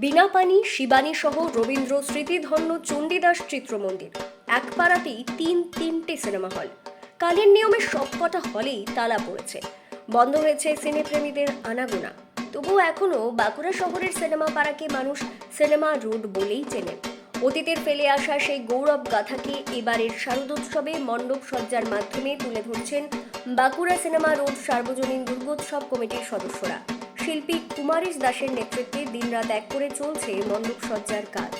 বিনাপানি শিবানী সহ রবীন্দ্র স্মৃতিধন্য চণ্ডীদাস চিত্রমন্দির। এক পাড়াতেই তিন তিনটে সিনেমা হল। কালের নিয়মে সবকটা হলেই তালা পড়েছে। বন্ধ হয়েছে সিনেপ্রেমীদের আনাগোনা। তবুও এখনও বাঁকুড়া শহরের সিনেমা পাড়াকে মানুষ সিনেমা রোড বলেই চেনেন অতীতের ফেলে আসা সেই গৌরব গাথাকে এবারের শারদোৎসবে মণ্ডপ সজ্জার মাধ্যমে তুলে ধরছেন বাঁকুড়া সিনেমা রোড সার্বজনীন দুর্গোৎসব কমিটির সদস্যরা। শিল্পী কুমারেশ দাসের নেতৃত্বে দিনরাত এক করে চলছে মণ্ডপ সজ্জার কাজ।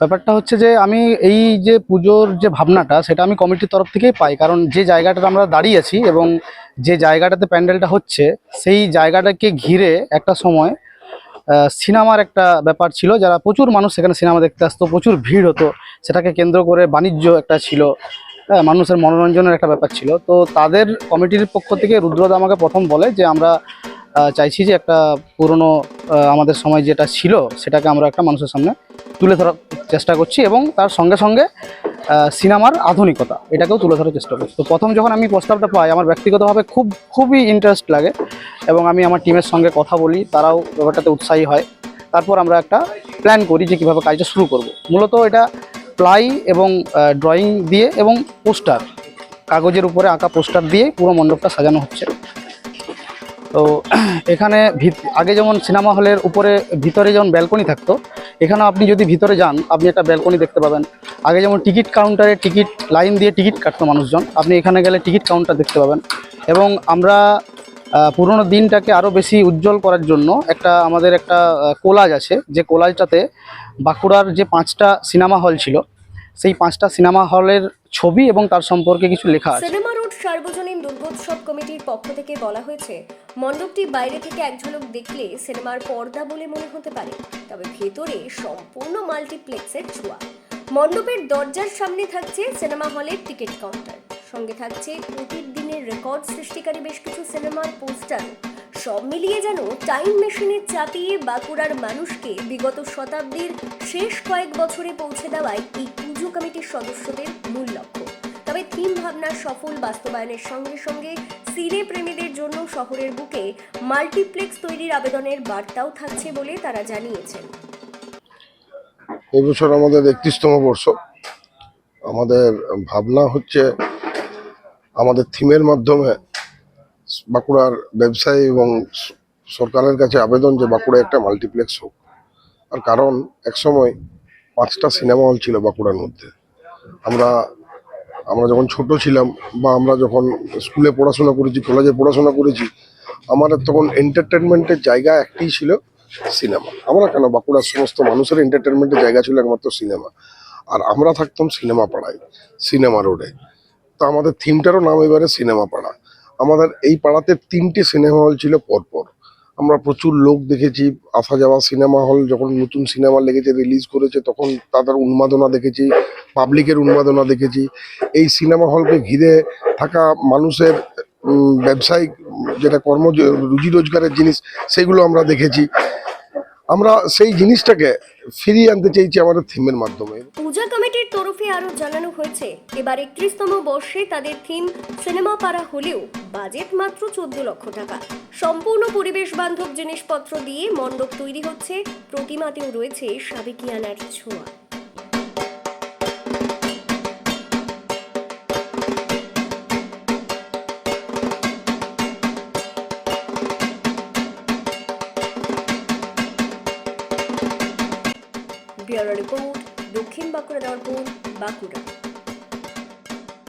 ব্যাপারটা হচ্ছে যে আমি এই যে পুজোর যে ভাবনাটা, সেটা আমি কমিটির তরফ থেকেই পাই। কারণ যে জায়গাটাতে আমরা দাঁড়িয়ে আছি এবং যে জায়গাটাতে প্যান্ডেলটা হচ্ছে, সেই জায়গাটাকে ঘিরে একটা সময় সিনেমার একটা ব্যাপার ছিল। যারা প্রচুর মানুষ সেখানে সিনেমা দেখতে আসতো, প্রচুর ভিড় হতো। সেটাকে কেন্দ্র করে বাণিজ্য একটা ছিল মানুষের মনোরঞ্জনের একটা ব্যাপার ছিল। তো তাদের কমিটির পক্ষ থেকে রুদ্রদা আমাকে প্রথম বলে যে আমরা চাইছি যে একটা পুরনো আমাদের সময় যেটা ছিল, সেটাকে আমরা একটা মানুষের সামনে তুলে ধরার চেষ্টা করছি এবং তার সঙ্গে সঙ্গে সিনেমার আধুনিকতা, এটাকেও তুলে ধরার চেষ্টা করছি। তো প্রথম যখন আমি প্রস্তাবটা পাই, আমার ব্যক্তিগতভাবে খুব, খুবই ইন্টারেস্ট লাগে এবং আমি আমার টিমের সঙ্গে কথা বলি, তারাও ব্যাপারটাতে উৎসাহী হয়। তারপর আমরা একটা প্ল্যান করি যে কীভাবে কাজটা শুরু করব। মূলত এটা প্লাই এবং ড্রয়িং দিয়ে এবং পোস্টার, কাগজের উপরে আঁকা পোস্টার দিয়ে পুরো মণ্ডপটা সাজানো হচ্ছে। তো এখানে আগে যেমন সিনেমা হলের উপরে ভিতরে যেমন ব্যালকনি থাকতো, এখানে আপনি যদি ভিতরে যান, আপনি একটা ব্যালকনি দেখতে পাবেন। আগে যেমন টিকিট কাউন্টারে টিকিট, লাইন দিয়ে টিকিট কাটতো মানুষজন, আপনি এখানে গেলে টিকিট কাউন্টার দেখতে পাবেন। এবং আমরা পুরোনো দিনটাকে আরও বেশি উজ্জ্বল করার জন্য একটা, আমাদের একটা কোলাজ আছে, যে কোলাজটাতে বাঁকুড়ার যে পাঁচটা সিনেমা হল ছিল, সেই পাঁচটা সিনেমা হলের ছবি এবং তার সম্পর্কে কিছু লেখা আছে। সিনেমা রোড সার্বজনীন দুর্গোৎসব কমিটির পক্ষ থেকে বলা হয়েছে, মণ্ডপটি বাইরে থেকে এক ঝলক দেখলে সিনেমার পর্দা বলে মনে হতে পারে, তবে ভেতরে সম্পূর্ণ মাল্টিপ্লেক্সের ছোঁয়া। মণ্ডপের দরজার সামনে থাকছে সিনেমা হলের টিকিট কাউন্টার। সঙ্গে থাকছে প্রতিদিনের রেকর্ড সৃষ্টিকারী বেশ কিছু সিনেমার পোস্টার। সব মিলিয়ে যেন টাইম মেশিনে চাপিয়ে বাঁকুড়ার মানুষকে বিগত শতাব্দীর শেষ কয়েক বছরে পৌঁছে দেওয়াই এই পুজো কমিটির সদস্যদের মূল লক্ষ্য। তবে থিম ভাবনার সফল বাস্তবায়নের সঙ্গে সঙ্গে সিনে প্রেমীদের জন্য শহরের বুকে মাল্টিপ্লেক্স তৈরির আবেদনের বার্তাও থাকছে বলে তারা জানিয়েছেন। এই বছর আমাদের একত্রিশতম বর্ষ। আমাদের ভাবনা হচ্ছে আমাদের থিমের মাধ্যমে বাঁকুড়ার ব্যবসায়ী এবং সরকারের কাছে আবেদন যে বাঁকুড়া একটা মাল্টিপ্লেক্স হোক। আর কারণ, একসময় পাঁচটা সিনেমা হল ছিল বাঁকুড়ার মধ্যে। আমরা আমরা যখন ছোট ছিলাম বা আমরা যখন স্কুলে পড়াশোনা করেছি, কলেজে পড়াশোনা করেছি, আমাদের তখন এন্টারটেনমেন্টের জায়গা একটাই ছিল সিনেমা। আমরা কেন বাঁকুড়ার সমস্ত মানুষের এন্টারটেনমেন্টের জায়গা ছিল একমাত্র সিনেমা? আর আমরা থাকতাম সিনেমা পাড়ায়, সিনেমা রোডে। তো আমাদের থিমটারও নাম এবারে সিনেমা পাড়া। আমাদের এই পাড়াতে তিনটে সিনেমা হল ছিল পরপর। আমরা প্রচুর লোক দেখেছি, আসা যাওয়া সিনেমা হল যখন নতুন সিনেমা লেগেছে রিলিজ করেছে, তখন তাদের উন্মাদনা দেখেছি পাবলিকের উন্মাদনা দেখেছি। এই সিনেমা হলকে ঘিরে থাকা মানুষের ব্যবসায়িক যেটা কর্ম, রুজি রোজগারের জিনিস, সেগুলো আমরা দেখেছি। আমরা সেই জিনিসটাকে ফিরিয়ে আনতে চাইছি আমাদের থিমের মাধ্যমে। পূজা কমিটির তরফে আরও জানানো হয়েছে, এবার একত্রিশতম বর্ষে তাদের থিম সিনেমা পাড়া হলেও বাজেট মাত্র চোদ্দ লক্ষ টাকা। সম্পূর্ণ পরিবেশ বান্ধব জিনিসপত্র দিয়ে মণ্ডপ তৈরি হচ্ছে। প্রতিমাতেও রয়েছে সাবেকিয়ানার ছোঁয়া। ব্যুরো রিপোর্ট, দক্ষিণ বাঁকুড়া দর্পণ, বাঁকুড়া।